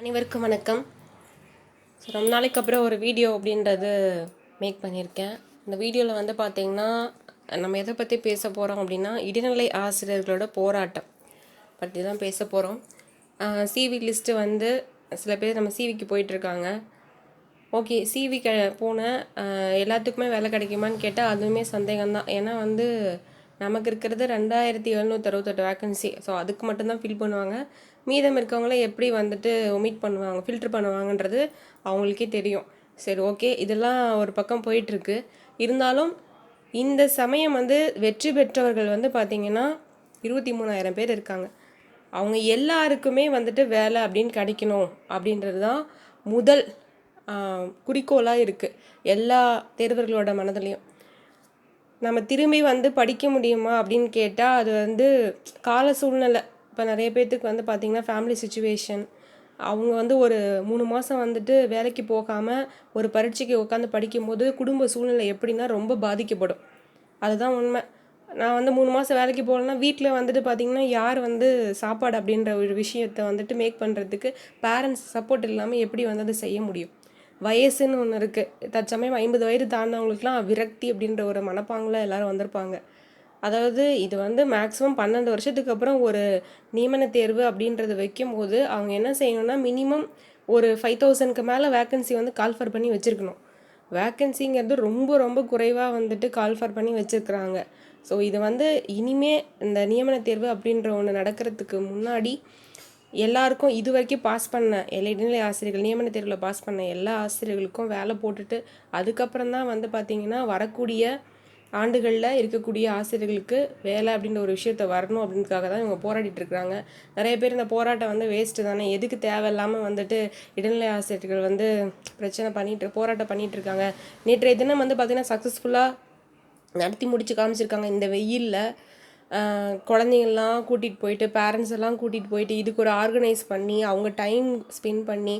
அனைவருக்கும் வணக்கம். ஸோ ரொம்ப நாளைக்கு அப்புறம் ஒரு வீடியோ அப்படின்றது மேக் பண்ணியிருக்கேன். இந்த வீடியோவில் வந்து பார்த்திங்கன்னா நம்ம எதை பற்றி பேச போகிறோம் அப்படின்னா இடைநிலை ஆசிரியர்களோட போராட்டம் பற்றி தான் பேச போகிறோம் சிவி லிஸ்ட்டு வந்து சில பேர் நம்ம சிவிக்கு போயிட்டுருக்காங்க ஓகே சிவி க போன எல்லாத்துக்குமே வேலை கிடைக்குமான்னு கேட்டால் அதுவுமே சந்தேகம்தான் ஏன்னா வந்து நமக்கு இருக்கிறது ரெண்டாயிரத்தி எழுநூற்றி அறுபத்தெட்டு வேக்கன்சி ஸோ அதுக்கு மட்டும்தான் ஃபில் பண்ணுவாங்க. மீதம் இருக்கவங்கள எப்படி வந்துட்டு ஒமிட் பண்ணுவாங்க ஃபில்டர் பண்ணுவாங்கன்றது அவங்களுக்கே தெரியும். சரி ஓகே இதெல்லாம் ஒரு பக்கம் போயிட்டுருக்கு. இருந்தாலும் இந்த சமயம் வந்து வெற்றி பெற்றவர்கள் வந்து பார்த்திங்கன்னா இருபத்தி மூணாயிரம் பேர் இருக்காங்க. அவங்க எல்லாருக்குமே வந்துட்டு வேலை அப்படின்னு கிடைக்கணும் அப்படின்றது தான் முதல் குறிக்கோளாக இருக்குது எல்லா தேர்வர்களோட மனதிலையும். நம்ம திரும்பி வந்து படிக்க முடியுமா அப்படின்னு கேட்டால் அது வந்து கால சூழ்நிலை. இப்போ நிறைய பேர்த்துக்கு வந்து பார்த்திங்கன்னா ஃபேமிலி சுச்சுவேஷன் அவங்க வந்து ஒரு மூணு மாதம் வந்துட்டு வேலைக்கு போகாமல் ஒரு பரீட்சைக்கு உட்காந்து படிக்கும்போது குடும்ப சூழ்நிலை எப்படின்னா ரொம்ப பாதிக்கப்படும். அதுதான் உண்மை. நான் வந்து மூணு மாதம் வேலைக்கு போகலன்னா வீட்டில் வந்துட்டு பார்த்திங்கன்னா யார் வந்து சாப்பாடு அப்படின்ற ஒரு விஷயத்தை வந்துட்டு மேக் பண்ணுறதுக்கு பேரண்ட்ஸ் சப்போர்ட் இல்லாமல் எப்படி வந்து அதை செய்ய முடியும்? வயசுன்னு ஒன்று இருக்குது தற்சமயம் ஐம்பது வயது தாண்டவங்களுக்குலாம் விரக்தி அப்படின்ற ஒரு மனப்பாங்கில் எல்லோரும் வந்திருப்பாங்க. அதாவது இது வந்து மேக்ஸிமம் பன்னெண்டு வருஷத்துக்கு அப்புறம் ஒரு நியமன தேர்வு அப்படின்றத வைக்கும்போது அவங்க என்ன செய்யணும்னா மினிமம் ஒரு ஃபைவ் தௌசண்ட்க்கு மேலே வேக்கன்சி வந்து கால்ஃபர் பண்ணி வச்சுருக்கணும். வேக்கன்சிங்கிறது ரொம்ப ரொம்ப குறைவாக வந்துட்டு கால்ஃபர் பண்ணி வச்சுருக்குறாங்க. ஸோ இது வந்து இனிமே இந்த நியமன தேர்வு அப்படின்ற ஒன்று நடக்கிறதுக்கு முன்னாடி எல்லாருக்கும் இது வரைக்கும் பாஸ் பண்ண எல்லா இடைநிலை ஆசிரியர்கள் நியமன தேர்வில் பாஸ் பண்ண எல்லா ஆசிரியர்களுக்கும் வேலை போட்டுட்டு அதுக்கப்புறம் தான் வந்து பார்த்திங்கன்னா வரக்கூடிய ஆண்டுகளில் இருக்கக்கூடிய ஆசிரியர்களுக்கு வேலை அப்படின்ற ஒரு விஷயத்த வரணும் அப்படின்றதுக்காக தான் இவங்க போராடிட்டு இருக்கிறாங்க. நிறைய பேர் இந்த போராட்டம் வந்து வேஸ்ட்டு தானே. எதுக்கு தேவையில்லாமல் வந்துட்டு இடைநிலை ஆசிரியர்கள் வந்து பிரச்சனை பண்ணிட்டு போராட்டம் பண்ணிட்டு இருக்காங்க. நேற்றைய தினம் வந்து பார்த்திங்கன்னா சக்ஸஸ்ஃபுல்லாக நடத்தி முடிச்சு காமிச்சிருக்காங்க. இந்த வெயிலில் குழந்தைங்கள்லாம் கூட்டிகிட்டு போயிட்டு பேரண்ட்ஸ் எல்லாம் கூட்டிகிட்டு போயிட்டு இதுக்கு ஒரு ஆர்கனைஸ் பண்ணி அவங்க டைம் ஸ்பெண்ட் பண்ணி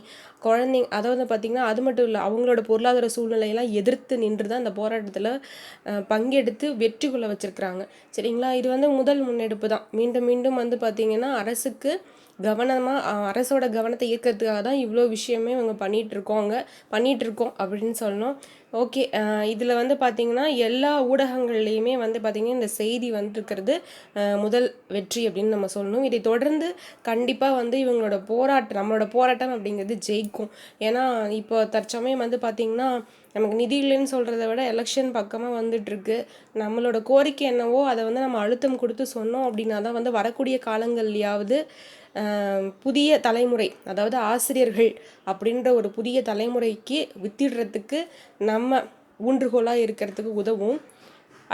குழந்தைங்க அதாவது பார்த்திங்கன்னா அது மட்டும் இல்லை அவங்களோட பொருளாதார சூழ்நிலையெல்லாம் எதிர்த்து நின்று தான் அந்த போராட்டத்தில் பங்கெடுத்து வெற்றி கொள்ள வச்சுருக்குறாங்க. சரிங்களா? இது வந்து முதல் முன்னெடுப்பு தான். மீண்டும் மீண்டும் வந்து பார்த்திங்கன்னா அரசுக்கு கவனமாக அரசோட கவனத்தை ஈர்க்கிறதுக்காக தான் இவ்வளோ விஷயமே இவங்க பண்ணிகிட்ருக்கோம் அங்கே பண்ணிட்டு இருக்கோம் அப்படின்னு சொல்லணும். ஓகே இதில் வந்து பார்த்திங்கன்னா எல்லா ஊடகங்கள்லேயுமே வந்து பார்த்திங்கன்னா இந்த செய்தி வந்துருக்கிறது. முதல் வெற்றி அப்படின்னு நம்ம சொல்லணும். இதை தொடர்ந்து கண்டிப்பாக வந்து இவங்களோட போராட்டம் நம்மளோட போராட்டம் அப்படிங்கிறது ஜெயிக்கும். ஏன்னா இப்போ தற்சமயம் வந்து பார்த்திங்கன்னா நமக்கு நிதி இல்லைன்னு சொல்கிறத விட எலெக்ஷன் பக்கமாக வந்துட்டுருக்கு. நம்மளோட கோரிக்கை என்னவோ அதை வந்து நம்ம அழுத்தம் கொடுத்து சொன்னோம் அப்படின்னா தான் வந்து வரக்கூடிய காலங்கள்லையாவது புதிய தலைமுறை அதாவது ஆசிரியர்கள் அப்படின்ற ஒரு புதிய தலைமுறைக்கு வித்திடுறதுக்கு நம்ம ஊன்றுகோலாக இருக்கிறதுக்கு உதவும்.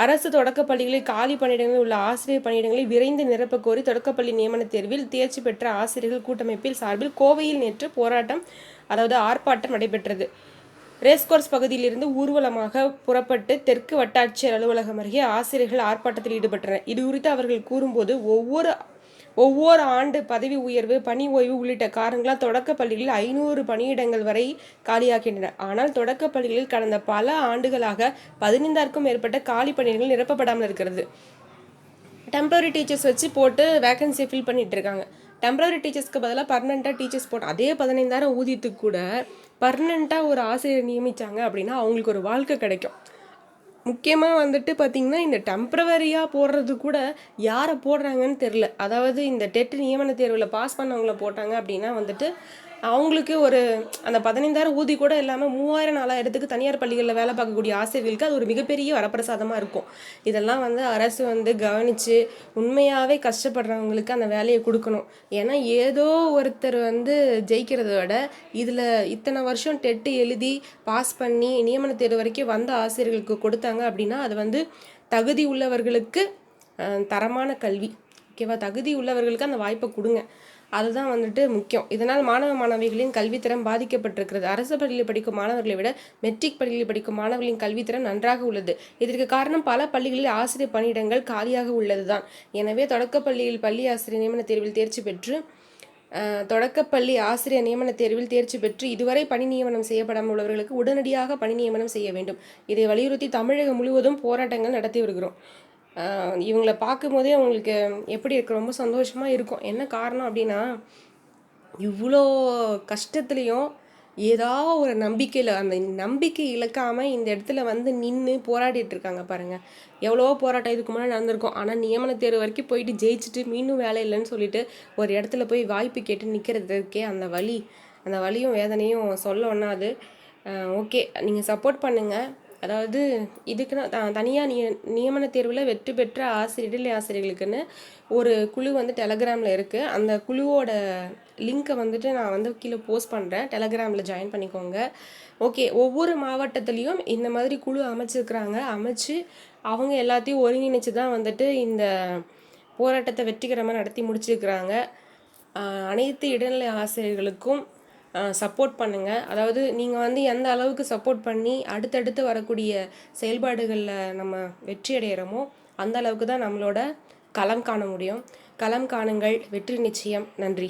அரசு தொடக்கப் பள்ளிகளில் காலி பணியிடங்களில் உள்ள ஆசிரியர் பணியிடங்களை விரைந்து நிரப்ப கோரி தொடக்கப்பள்ளி நியமன தேர்வில் தேர்ச்சி பெற்ற ஆசிரியர்கள் கூட்டமைப்பில் சார்பில் கோவையில் நேற்று போராட்டம் அதாவது ஆர்ப்பாட்டம் நடைபெற்றது. ரேஸ்கோர்ஸ் பகுதியிலிருந்து ஊர்வலமாக புறப்பட்டு தெற்கு வட்டாட்சியர் அலுவலகம் அருகே ஆசிரியர்கள் ஆர்ப்பாட்டத்தில் ஈடுபட்டனர். இது குறித்து அவர்கள் கூறும்போது ஒவ்வொரு ஒவ்வொரு ஆண்டு பதவி உயர்வு பணி ஓய்வு உள்ளிட்ட காரணங்களால் தொடக்கப் பள்ளிகளில் ஐநூறு பணியிடங்கள் வரை காலியாகின்றன. ஆனால் தொடக்கப் பள்ளிகளில் கடந்த பல ஆண்டுகளாக பதினைந்தாயிரக்கும் மேற்பட்ட காலி பணியிடங்கள் நிரப்பப்படாமல் இருக்கிறது. டெம்பரரி டீச்சர்ஸ் வச்சு போட்டு வேகன்சி ஃபில் பண்ணிட்டு இருக்காங்க டெம்பரரி டீச்சர்ஸ்க்கு பதிலாக பர்மனெண்ட்டாக டீச்சர்ஸ் போட்டு அதே பதினைந்தாயிரம் ஊதியத்துக்கு கூட பர்மனெண்ட்டாக ஒரு ஆசிரியர் நியமித்தாங்க அப்படின்னா அவங்களுக்கு ஒரு வாழ்க்கை கிடைக்கும். முக்கியமாக வந்துட்டு பார்த்திங்கன்னா இந்த டெம்ப்ரவரியாக போடுறது கூட யாரை போடுறாங்கன்னு தெரில அதாவது இந்த டெட் நியமன தேர்வில் பாஸ் பண்ணவங்கள போட்டாங்க அப்படின்னா வந்துட்டு அவங்களுக்கு ஒரு அந்த பதினைந்தாயிரம் ஊதி கூட இல்லாமல் மூவாயிரம் நாலாயிரத்துக்கு தனியார் பள்ளிகளில் வேலை பார்க்கக்கூடிய ஆசிரியர்களுக்கு அது ஒரு மிகப்பெரிய வரப்பிரசாதமாக இருக்கும். இதெல்லாம் வந்து அரசு வந்து கவனித்து உண்மையாகவே கஷ்டப்படுறவங்களுக்கு அந்த வேலையை கொடுக்கணும். ஏன்னா ஏதோ ஒருத்தர் வந்து ஜெயிக்கிறத விட இதில் இத்தனை வருஷம் டெட்டு எழுதி பாஸ் பண்ணி நியமன தேர்வு வரைக்கும் வந்த ஆசிரியர்களுக்கு கொடுத்தாங்க அப்படின்னா அது வந்து தகுதி உள்ளவர்களுக்கு தரமான கல்வி. ஓகேவா? தகுதி உள்ளவர்களுக்கு அந்த வாய்ப்பை கொடுங்க. அதுதான் வந்துட்டு முக்கியம். இதனால் மாணவ மாணவிகளின் கல்வித்திறன் பாதிக்கப்பட்டிருக்கிறது. அரசு பள்ளியில் படிக்கும் மாணவர்களை விட மெட்ரிக் பள்ளியில் படிக்கும் மாணவர்களின் கல்வித்திறன் நன்றாக உள்ளது. இதற்கு காரணம் பல பள்ளிகளில் ஆசிரியர் பணியிடங்கள் காலியாக உள்ளதுதான். எனவே தொடக்கப்பள்ளியில் பள்ளி ஆசிரியர் நியமன தேர்வில் தேர்ச்சி பெற்று தொடக்கப்பள்ளி ஆசிரியர் நியமன தேர்வில் தேர்ச்சி பெற்று இதுவரை பணி நியமனம் செய்யப்படாமல் உள்ளவர்களுக்கு உடனடியாக பணி நியமனம் செய்ய வேண்டும். இதை வலியுறுத்தி தமிழகம் முழுவதும் போராட்டங்கள் நடத்தி வருகிறோம். இவங்கள பார்க்கும்போதே அவங்களுக்கு எப்படி இருக்கு? ரொம்ப சந்தோஷமாக இருக்கும். என்ன காரணம் அப்படின்னா இவ்வளோ கஷ்டத்துலேயும் ஏதோ ஒரு நம்பிக்கையில் அந்த நம்பிக்கை இழக்காமல் இந்த இடத்துல வந்து நின்று போராடிட்டு இருக்காங்க பாருங்கள் எவ்வளோ போராட்டம் இதுக்கு முன்னாடி நடந்திருக்கும். ஆனால் நியமன தேர்வு வரைக்கும் போயிட்டு ஜெயிச்சுட்டு மீண்டும் வேலை இல்லைன்னு சொல்லிட்டு ஒரு இடத்துல போய் வாய்ப்பு கேட்டு நிற்கிறதுக்கே அந்த வழி அந்த வலியும் வேதனையும் சொல்ல ஒன்றாது ஓகே. நீங்கள் சப்போர்ட் பண்ணுங்கள் அதாவது இதுக்குன்னா தனியாக நிய நியமன தேர்வில் வெற்றி பெற்ற ஆசிரியர் இடைநிலை ஆசிரியர்களுக்குன்னு ஒரு குழு வந்து டெலகிராமில் இருக்குது அந்த குழுவோட லிங்க்கை வந்துட்டு நான் வந்து கீழே போஸ்ட் பண்ணுறேன் டெலகிராமில் ஜாயின் பண்ணிக்கோங்க. ஓகே ஒவ்வொரு மாவட்டத்துலேயும் இந்த மாதிரி குழு அமைச்சிருக்கிறாங்க. அமைச்சு அவங்க எல்லாத்தையும் ஒருங்கிணைச்சு தான் வந்துட்டு இந்த போராட்டத்தை வெற்றிகரமாக நடத்தி முடிச்சிருக்கிறாங்க. அனைத்து இடைநிலை ஆசிரியர்களுக்கும் சப்போர்ட் பண்ணுங்கள் அதாவது நீங்கள் வந்து எந்த அளவுக்கு சப்போர்ட் பண்ணி அடுத்தடுத்து வரக்கூடிய செயல்பாடுகளில் நம்ம வெற்றி அடைகிறோமோ அந்த அளவுக்கு தான் நம்மளோட களம் காண முடியும். களம் காணுங்கள். வெற்றி நிச்சயம். நன்றி.